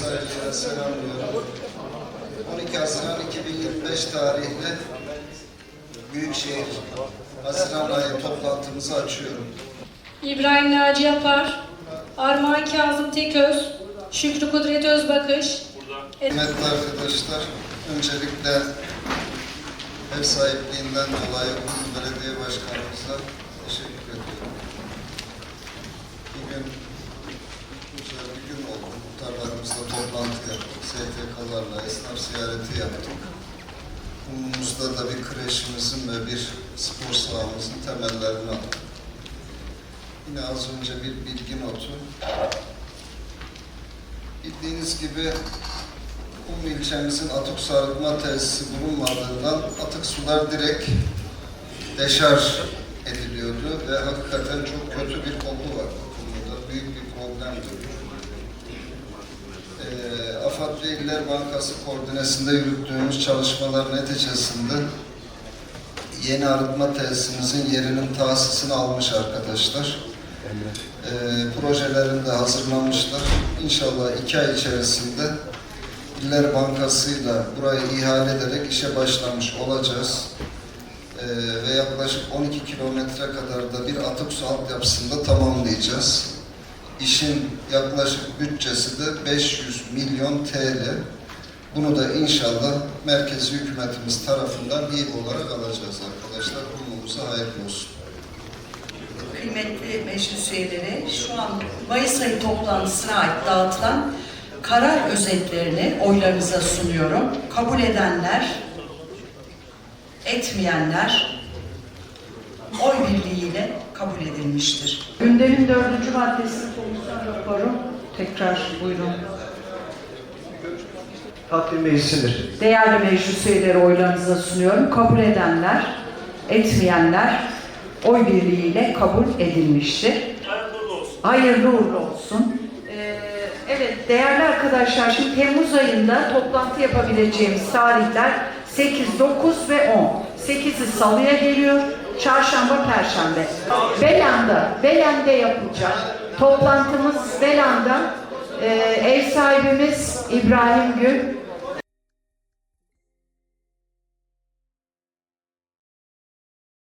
saygıyla selamlıyorum. 12 Haziran 2025 tarihli Büyükşehir Haziran ayı toplantımızı açıyorum. İbrahim Naci Yapar, Armağan Kazım Teköz, Şükrü Kudret Özbakış, Kıymetli arkadaşlar, öncelikle ev sahipliğinden dolayı Belediye Başkanımıza bir gün oldu. Muhtarlarımızla toplantı yaptık. STK'larla esnaf ziyareti yaptık. Umumuzda da bir kreşimizin ve bir spor sahamızın temellerini attık. Yine az önce bir bilgi notu. Bildiğiniz gibi Kum ilçemizin atık su arıtma tesisi bulunmadığından atık sular direkt deşarj ediliyordu ve hakikaten çok kötü bir koku var bu konuda. Büyük bir problemdir. Ve İller Bankası koordinesinde yürüttüğümüz çalışmalar neticesinde yeni arıtma tesisimizin yerinin tahsisini almış arkadaşlar. Ee, projelerini de hazırlamışlar. İnşallah iki ay içerisinde İller Bankası'yla burayı ihale ederek işe başlamış olacağız. Ee, ve yaklaşık 12 kilometre kadar da bir atık su altyapısında tamamlayacağız. İşin yaklaşık bütçesi de 500 milyon TL. Bunu da inşallah merkezi hükümetimiz tarafından iyi olarak alacağız arkadaşlar. Umumuza hayırlı olsun. Kıymetli meclis üyeleri, şu an Mayıs ayı toplantısına ait dağıtılan karar özetlerini oylarınıza sunuyorum. Kabul edenler, etmeyenler oy birliğiyle kabul edilmiştir. Gündemin dördüncü maddesi raporu. Tekrar buyurun. Takdir meclisindir. Değerli meclis üyeleri oylarınıza sunuyorum. Kabul edenler, etmeyenler oy birliğiyle kabul edilmiştir. Hayırlı uğurlu olsun. Ee, evet değerli arkadaşlar şimdi Temmuz ayında toplantı yapabileceğimiz tarihler 8, 9 ve 10. 8'i salıya geliyor. Çarşamba, Perşembe. Belan'da, Belen'de yapılacak. Toplantımız Belan'da. Ee, ev sahibimiz İbrahim Gül.